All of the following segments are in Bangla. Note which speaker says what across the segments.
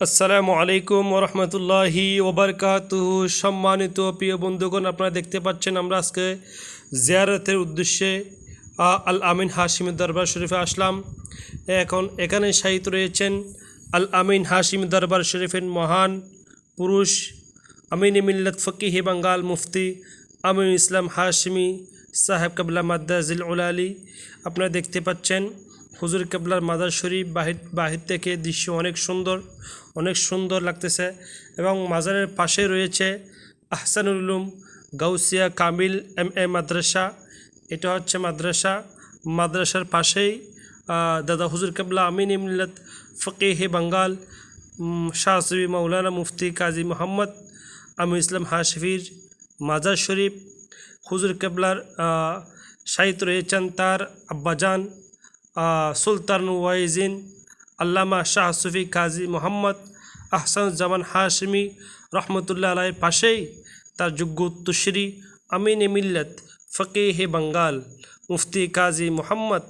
Speaker 1: আসসালামু আলাইকুম ওরহমতুল্লাহি ওবরকাতুহু। সম্মানিত প্রিয় বন্ধুগণ, আপনারা দেখতে পাচ্ছেন আমরা আজকে জিয়ারতের উদ্দেশ্যে আল আমিন হাশিম দরবার শরীফে আসলাম। এখন এখানে শাহিত রয়েছেন আল আমিন হাশিম দরবার শরীফের মহান পুরুষ আমিন মিল্লত ফকিহি বাঙ্গাল মুফতি আমিন ইসলাম হাশমি সাহেব কাবলা মাদ্দাজিল উলালি। আপনারা দেখতে পাচ্ছেন হুজুর কেবলার মাদার শরীফ বাহির বাহির থেকে দৃশ্য অনেক সুন্দর অনেক সুন্দর লাগতেছে এবং মাজারের পাশে রয়েছে আহসানুল উলুম গাউসিয়া কামিল এম এ মাদ্রাসা। এটা হচ্ছে মাদ্রাসা। মাদ্রাসার পাশেই দাদা হুজুর কেবলা আমিন ইমলাত ফকিহে বাঙ্গাল শাহসবি মৌলানা মুফতি কাজী মোহাম্মদ আমির ইসলাম হাশফির মাজার শরীফ। হুজুর কেবলার সাহিত্য রয়েছেন তার আব্বাজান। সুলতান ওয়াইজিন, আল্লামা শাহ সুফি কাজী মোহাম্মদ আহসান আহসানুজ্জামান হাশমি রহমতুল্লাহ আলাইয়ের পাশেই তার যোগ্য উত্তরশ্রী আমিন এ মিল্লত ফকিহে বাঙ্গাল মুফতি কাজী মোহাম্মদ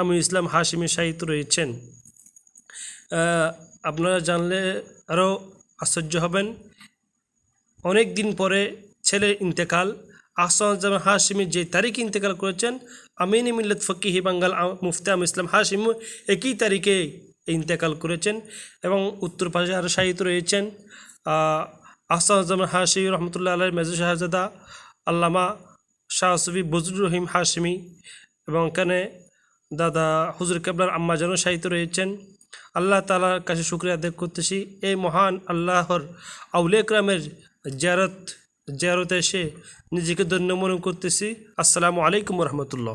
Speaker 1: আমির ইসলাম হাশমি সাহিত্য রয়েছেন। আপনারা জানলে আরও আশ্চর্য হবেন। অনেক দিন পরে ছেলের ইন্তেকাল আহসানুজ্জামান হাশিমি যে তারিখ ইন্তেকাল করেছেন আমিন মিল্লত ফকিহি বাঙ্গাল মুফতি আম ইসলাম হাশিম একই তারিখে ইন্তেকাল করেছেন এবং উত্তর পাশে আরও সাহিত্য রয়েছেন। আহ, আহসানুজ্জামান হাশিমি রহমতুল্লাহ আল্লাহ মেজু শাহজাদা আল্লামা শাহসবি বজরুর রহিম হাশমি এবং এখানে দাদা হুজুর কেবলার আম্মা যেন সাহিত্য রয়েছেন। আল্লাহ তালার কাছে শুক্রিয়া আদায় করতেছি। এই মহান আল্লাহর আউলে ক্রামের জিয়ারত জিয়ারতে এসে নিজেকে ধন্য মনে করতেছি। আসসালামু আলাইকুম রহমতুল্লাহ।